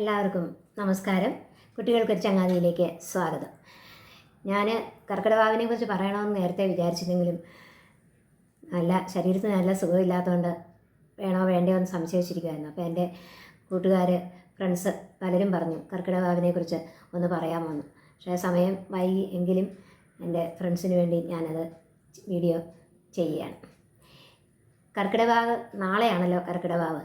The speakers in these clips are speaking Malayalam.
എല്ലാവർക്കും നമസ്കാരം. കുട്ടികൾക്ക് ചങ്ങാതിയിലേക്ക് സ്വാഗതം. ഞാൻ കർക്കിടവാവിനെ കുറിച്ച് പറയണമെന്ന് നേരത്തെ വിചാരിച്ചിരുന്നെങ്കിലും നല്ല ശരീരത്തിന് നല്ല സുഖമില്ലാത്തതുകൊണ്ട് വേണോ വേണ്ടയോ എന്ന് സംശയിച്ചിരിക്കുമായിരുന്നു അപ്പോൾ എന്റെ കൂട്ടുകാർ ഫ്രണ്ട്സ് പലരും പറഞ്ഞു കർക്കിടവാവിനെ കുറിച്ച് ഒന്ന് പറയാമെന്ന് പക്ഷേ സമയം വൈകി എങ്കിലും എന്റെ ഫ്രണ്ട്സിന് വേണ്ടി ഞാനത് വീഡിയോ ചെയ്യുകയാണ്. കർക്കിടവാവ് നാളെയാണല്ലോ കർക്കിടവാവ്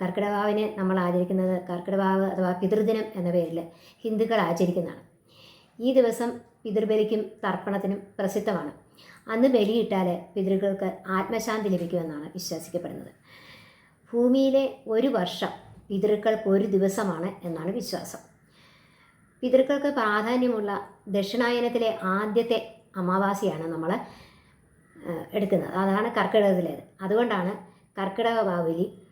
കർക്കിടവാവിന് നമ്മൾ ആചരിക്കുന്നത് കർക്കിടവാവ് അഥവാ പിതൃദിനം എന്ന പേരിൽ ഹിന്ദുക്കൾ ആചരിക്കുന്നതാണ്. ഈ ദിവസം പിതൃബലിക്കും തർപ്പണത്തിനും പ്രസിദ്ധമാണ്. അന്ന് ബലിയിട്ടാൽ പിതൃകൾക്ക് ആത്മശാന്തി ലഭിക്കുമെന്നാണ് വിശ്വസിക്കപ്പെടുന്നത്. ഭൂമിയിലെ ഒരു വർഷം പിതൃക്കൾക്ക് ഒരു ദിവസമാണ് എന്നാണ് വിശ്വാസം. പിതൃക്കൾക്ക് പ്രാധാന്യമുള്ള ദക്ഷിണായനത്തിലെ ആദ്യത്തെ അമാവാസിയാണ് നമ്മൾ എടുക്കുന്നത്. അതാണ് കർക്കിടകത്തിലേത്. അതുകൊണ്ടാണ് കർക്കിടക ബാവുലി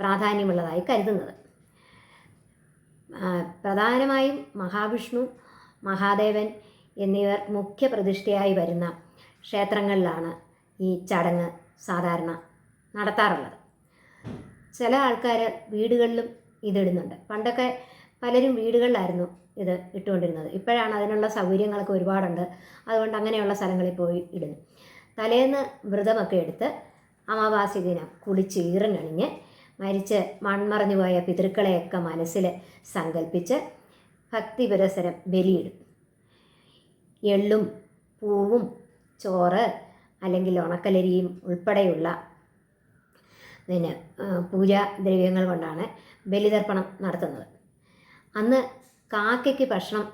പ്രാധാന്യമുള്ളതായി കരുതുന്നത്. പ്രധാനമായും മഹാവിഷ്ണു മഹാദേവൻ എന്നിവർ മുഖ്യ പ്രതിഷ്ഠയായി വരുന്ന ക്ഷേത്രങ്ങളിലാണ് ഈ ചടങ്ങ് സാധാരണ നടത്താറുള്ളത്. ചില ആൾക്കാർ വീടുകളിലും ഇതിടുന്നുണ്ട്. പണ്ടൊക്കെ പലരും വീടുകളിലായിരുന്നു ഇത് ഇട്ടുകൊണ്ടിരുന്നത്. ഇപ്പോഴാണ് അതിനുള്ള സൗകര്യങ്ങളൊക്കെ ഒരുപാടുണ്ട്. അതുകൊണ്ട് അങ്ങനെയുള്ള സ്ഥലങ്ങളിൽ പോയി ഇടുന്നു. തലേന്ന് വ്രതമൊക്കെ എടുത്ത് അമാവാസി ദിനം കുളിച്ച് ഈറനണിഞ്ഞ് മരിച്ച് മൺമറഞ്ഞു പോയ പിതൃക്കളെയൊക്കെ മനസ്സിൽ സങ്കല്പിച്ച് ഭക്തി പുരസരം ബലിയിടും. എള്ളും പൂവും ചോറ് അല്ലെങ്കിൽ ഉണക്കലരിയും ഉൾപ്പെടെയുള്ള പിന്നെ പൂജാ ദ്രവ്യങ്ങൾ കൊണ്ടാണ് ബലിതർപ്പണം നടത്തുന്നത്. അന്ന് കാക്കയ്ക്ക് ഭക്ഷണം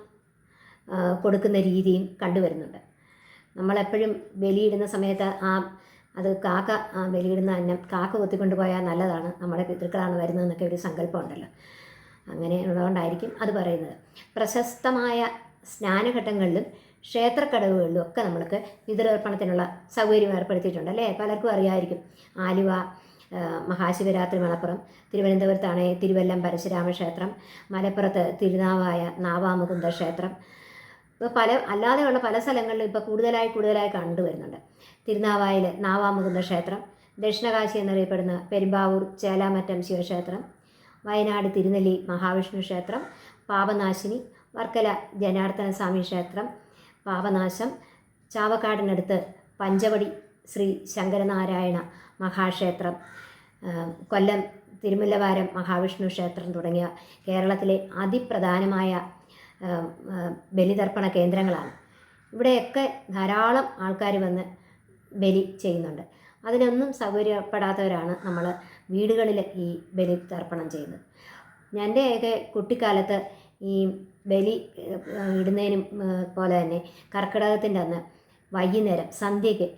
കൊടുക്കുന്ന രീതിയും കണ്ടുവരുന്നുണ്ട്. നമ്മളെപ്പോഴും ബലിയിടുന്ന സമയത്ത് ആ അത് കാക്ക ബലിയിടുന്ന അന്നം കാക്ക കൊത്തിക്കൊണ്ട് പോയാൽ നല്ലതാണ്. നമ്മുടെ പിതൃക്കളാണ് വരുന്നതെന്നൊക്കെ ഒരു സങ്കല്പമുണ്ടല്ലോ. അങ്ങനെ ഉള്ളതുകൊണ്ടായിരിക്കും അത് പറയുന്നത്. പ്രശസ്തമായ സ്നാനഘട്ടങ്ങളിലും ക്ഷേത്രക്കടവുകളിലും ഒക്കെ നമ്മൾക്ക് പിതൃതർപ്പണത്തിനുള്ള സൗകര്യം ഏർപ്പെടുത്തിയിട്ടുണ്ട് അല്ലേ? പലർക്കും അറിയാമായിരിക്കും ആലുവ മഹാശിവരാത്രി മണപ്പുറം തിരുവനന്തപുരത്താണ് തിരുവല്ലം പരശുരാമ ക്ഷേത്രം മലപ്പുറത്ത് തിരുനാവായ നാവാമുകുന്ദ ക്ഷേത്രം ഇപ്പോൾ പല അല്ലാതെയുള്ള പല സ്ഥലങ്ങളിലും ഇപ്പോൾ കൂടുതലായി കൂടുതലായി കണ്ടുവരുന്നുണ്ട് തിരുനാവായിൽ നാവാമുകുന്ദ ക്ഷേത്രം ദക്ഷിണകാശി എന്നറിയപ്പെടുന്ന പെരുമ്പാവൂർ ചേലാമറ്റം ശിവക്ഷേത്രം വയനാട് തിരുനെല്ലി മഹാവിഷ്ണു ക്ഷേത്രം പാപനാശിനി വർക്കല ജനാർദ്ദന സ്വാമി ക്ഷേത്രം പാപനാശം ചാവക്കാടിനടുത്ത് പഞ്ചവടി ശ്രീ ശങ്കരനാരായണ മഹാക്ഷേത്രം കൊല്ലം തിരുമുല്ലവാരം മഹാവിഷ്ണു ക്ഷേത്രം തുടങ്ങിയ കേരളത്തിലെ അതിപ്രധാനമായ ബലിതർപ്പണ കേന്ദ്രങ്ങളാണ്. ഇവിടെയൊക്കെ ധാരാളം ആൾക്കാർ വന്ന് ബലി ചെയ്യുന്നുണ്ട്. അതിനൊന്നും സൗകര്യപ്പെടാത്തവരാണ് നമ്മൾ വീടുകളിൽ ഈ ബലി തർപ്പണം ചെയ്യുന്നത് എന്റെയൊക്കെ കുട്ടിക്കാലത്ത് ഈ ബലി ഇടുന്നതിന് പോലെ തന്നെ കർക്കിടകത്തിന്റെ അന്ന് വൈകുന്നേരം സന്ധ്യയ്ക്ക്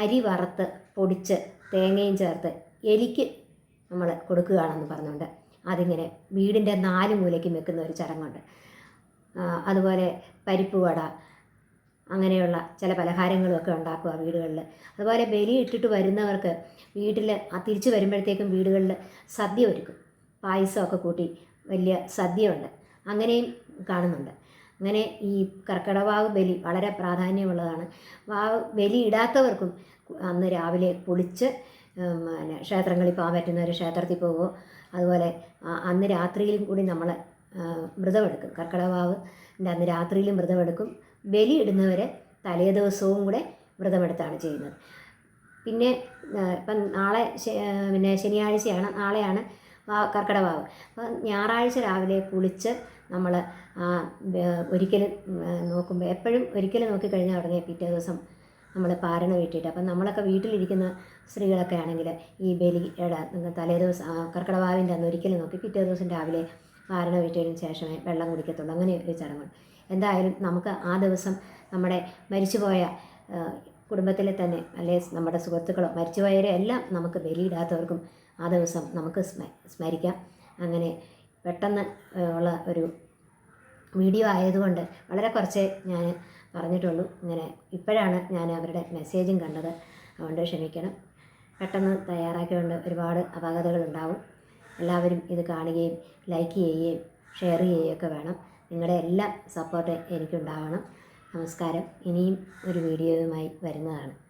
അരി വറുത്ത് പൊടിച്ച് തേങ്ങയും ചേർത്ത് എലിക്ക് നമ്മൾ കൊടുക്കുകയാണെന്ന് പറഞ്ഞുകൊണ്ട് അതിങ്ങനെ വീടിന്റെ നാല് മൂലയ്ക്കും വെക്കുന്ന ഒരു ചടങ്ങുണ്ട്. അതുപോലെ പരിപ്പ് വട അങ്ങനെയുള്ള ചില പലഹാരങ്ങളുമൊക്കെ ഉണ്ടാക്കുക വീടുകളിൽ അതുപോലെ ബലി ഇട്ടിട്ട് വരുന്നവർക്ക് വീട്ടിൽ ആ തിരിച്ചു വരുമ്പോഴത്തേക്കും വീടുകളിൽ സദ്യ ഒരുക്കും. പായസമൊക്കെ കൂട്ടി വലിയ സദ്യയുണ്ട്. അങ്ങനെയും കാണുന്നുണ്ട്. അങ്ങനെ ഈ കർക്കിടവാവ് ബലി വളരെ പ്രാധാന്യമുള്ളതാണ്. വാവ് ബലി ഇടാത്തവർക്കും അന്ന് രാവിലെ പൊളിച്ച് പിന്നെ ക്ഷേത്രങ്ങളിൽ പോകാൻ പറ്റുന്നവർ ക്ഷേത്രത്തിൽ പോകുമോ അതുപോലെ അന്ന് രാത്രിയിലും കൂടി നമ്മൾ വ്രതമെടുക്കും കർക്കിടവാവിന്റെ അന്ന് രാത്രിയിലും വ്രതമെടുക്കും ബലിയിടുന്നവരെ തലേ ദിവസവും കൂടെ വ്രതമെടുത്താണ് ചെയ്യുന്നത്. പിന്നെ ഇപ്പം നാളെ പിന്നെ ശനിയാഴ്ചയാണ് നാളെയാണ് കർക്കിടവാവ് അപ്പോൾ ഞായറാഴ്ച രാവിലെ കുളിച്ച് നമ്മൾ ഒരിക്കലും നോക്കുമ്പോൾ എപ്പോഴും ഒരിക്കലും നോക്കിക്കഴിഞ്ഞാൽ ഉടനെ പിറ്റേ ദിവസം നമ്മൾ പാരണ വീട്ടിയിട്ട് അപ്പം നമ്മളൊക്കെ വീട്ടിലിരിക്കുന്ന സ്ത്രീകളൊക്കെ ആണെങ്കിൽ ഈ ബലിയുടെ തലേ ദിവസം കർക്കിടവാവിന്റെ അന്ന് ഒരിക്കലും നോക്കി പിറ്റേ ദിവസം രാവിലെ പാരണ വീട്ടിയതിന് ശേഷമേ വെള്ളം കുടിക്കത്തുള്ളൂ. അങ്ങനെ ഒരു ചടങ്ങുണ്ട്. എന്തായാലും നമുക്ക് ആ ദിവസം നമ്മുടെ മരിച്ചുപോയ കുടുംബത്തിലെ തന്നെ അല്ലെ നമ്മുടെ സുഹൃത്തുക്കളോ മരിച്ചുപോയവരെ എല്ലാം നമുക്ക് ബലിയിടാത്തവർക്കും ആ ദിവസം നമുക്ക് സ്മ സ്മരിക്കാം. അങ്ങനെ പെട്ടെന്ന് ഉള്ള ഒരു വീഡിയോ ആയതുകൊണ്ട് വളരെ കുറച്ചേ ഞാൻ പറഞ്ഞിട്ടുള്ളൂ. ഇങ്ങനെ ഇപ്പോഴാണ് ഞാൻ അവരുടെ മെസ്സേജും കണ്ടത്. അതുകൊണ്ട് ക്ഷമിക്കണം. പെട്ടെന്ന് തയ്യാറാക്കിയതുകൊണ്ട് ഒരുപാട് അപാകതകളുണ്ടാവും. എല്ലാവരും ഇത് കാണുകയും ലൈക്ക് ചെയ്യുകയും ഷെയർ ചെയ്യുകയൊക്കെ വേണം. നിങ്ങളുടെ എല്ലാ സപ്പോർട്ട് എനിക്കുണ്ടാവണം. നമസ്കാരം. ഇനിയും ഒരു വീഡിയോയുമായി വരുന്നതാണ്.